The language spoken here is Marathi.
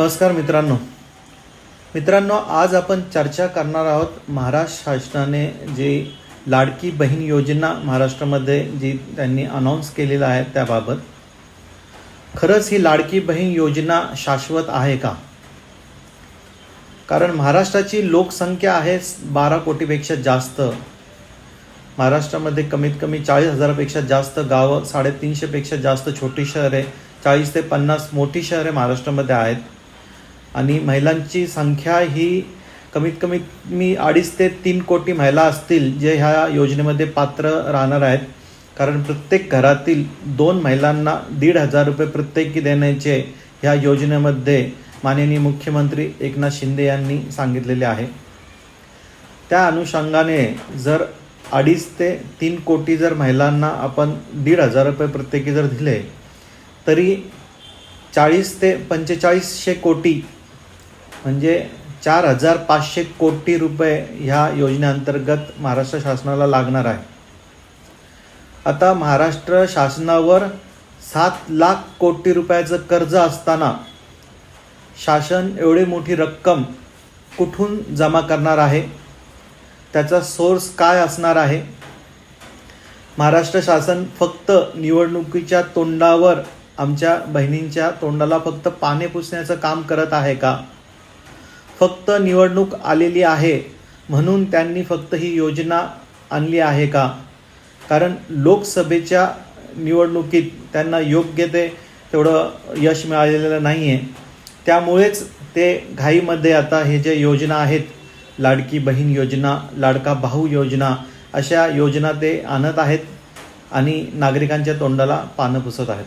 नमस्कार मित्रांनो. मित्रांनो आज आपण चर्चा करणार आहोत महाराष्ट्र शासनाने जे लाडकी बहीण योजना महाराष्ट्रामध्ये जी त्यांनी अनाऊन्स केलेलं आहे त्याबाबत. खरंच ही लाडकी बहीण योजना शाश्वत आहे का? कारण महाराष्ट्राची लोकसंख्या आहे बारा कोटीपेक्षा जास्त. महाराष्ट्रामध्ये कमीत कमी चाळीस हजारापेक्षा जास्त गावं साडेतीनशेपेक्षा जास्त छोटी शहरे चाळीस ते पन्नास मोठी शहरे महाराष्ट्रामध्ये आहेत. आणि महिलांची संख्या ही कमीत कमीत मी अडीच ते तीन कोटी महिला असतील जे ह्या योजनेमध्ये पात्र राहणार आहेत. कारण प्रत्येक घरातील दोन महिलांना दीड हजार रुपये प्रत्येकी देण्याचे ह्या योजनेमध्ये माननीय मुख्यमंत्री एकनाथ शिंदे यांनी सांगितलेले आहे. त्या अनुषंगाने जर अडीच ते तीन कोटी जर महिलांना आपण दीड हजार रुपये प्रत्येकी जर दिले तरी चाळीस ते पंचेचाळीसशे कोटी म्हणजे चार हजार पाचशे कोटी रुपये ह्या योजनेअंतर्गत महाराष्ट्र शासनाला लागणार आहे. आता महाराष्ट्र शासनावर सात लाख कोटी रुपयाचं कर्ज असताना शासन एवढी मोठी रक्कम कुठून जमा करणार आहे? त्याचा सोर्स काय असणार आहे? महाराष्ट्र शासन फक्त निवडणुकीच्या तोंडावर आमच्या बहिणींच्या तोंडाला फक्त पाने पुसण्याचं काम करत आहे का? फक्त निवडणूक आलेली आहे म्हणून त्यांनी फक्त ही योजना आणली आहे का? कारण लोकसभेच्या निवडणुकीत त्यांना योग्य ते तेवढं यश मिळालेलं नाही आहे त्यामुळेच ते घाईमध्ये आता हे जे योजना आहेत लाडकी बहीण योजना लाडका भाऊ योजना अशा योजना ते आणत आहेत आणि नागरिकांच्या तोंडाला पानं पुसत आहेत.